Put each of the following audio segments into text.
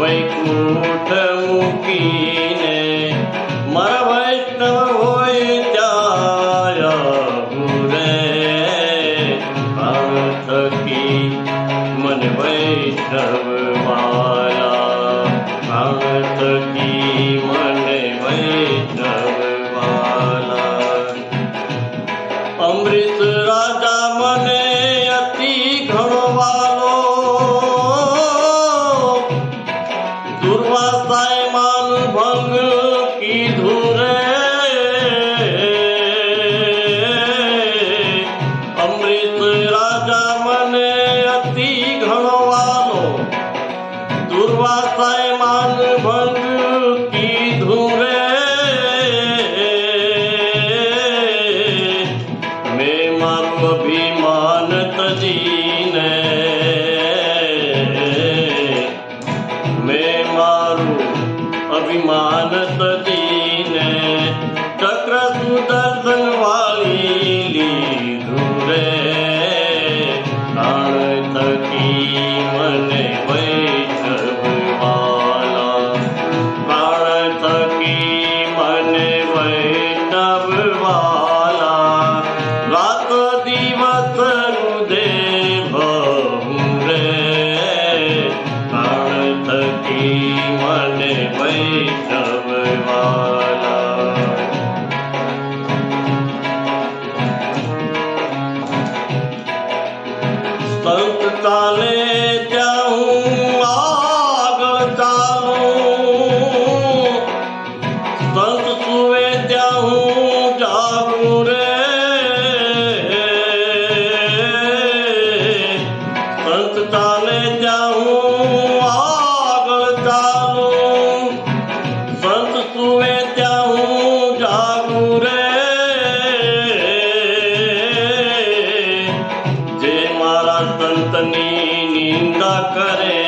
વૈકુંઠ મૂકીને મારા વૈષ્ણવ હોય ત્યાં રે ભગત કી મને વૈષ્ણવ આત્મભિમાન તજીને. મેં મારું અભિમાન તજીને ચક્ર સુદર્શન મને વૈષ્ણવાલા પ્રાણ Bye. કરે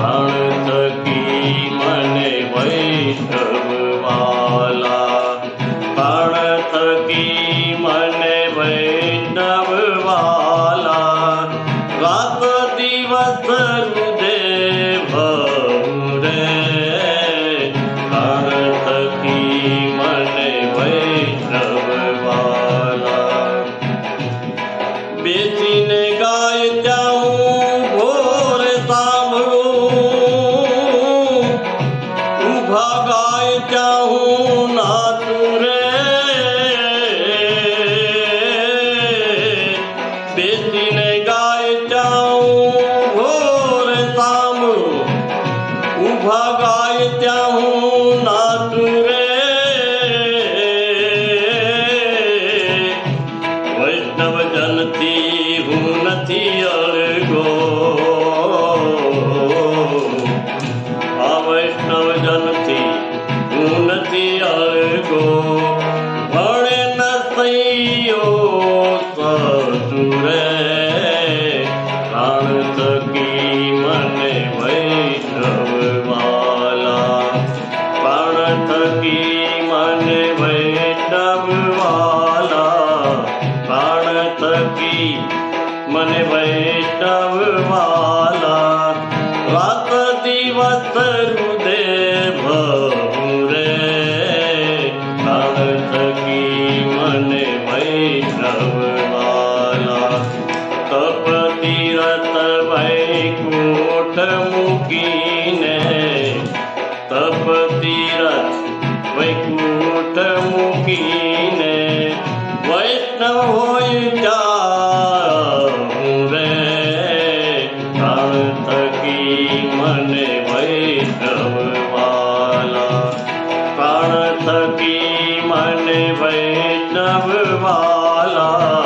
શરણ થકી મને વૈષ્ણવ વાલા શરણ થકી મને વૈષ્ણવ વાલા રાત દિવસ बेचते મને વૈષ્ણવ મને વૈષ્ણવ વાલા પ્રાણ થકી મને વૈષ્ણવ વાલા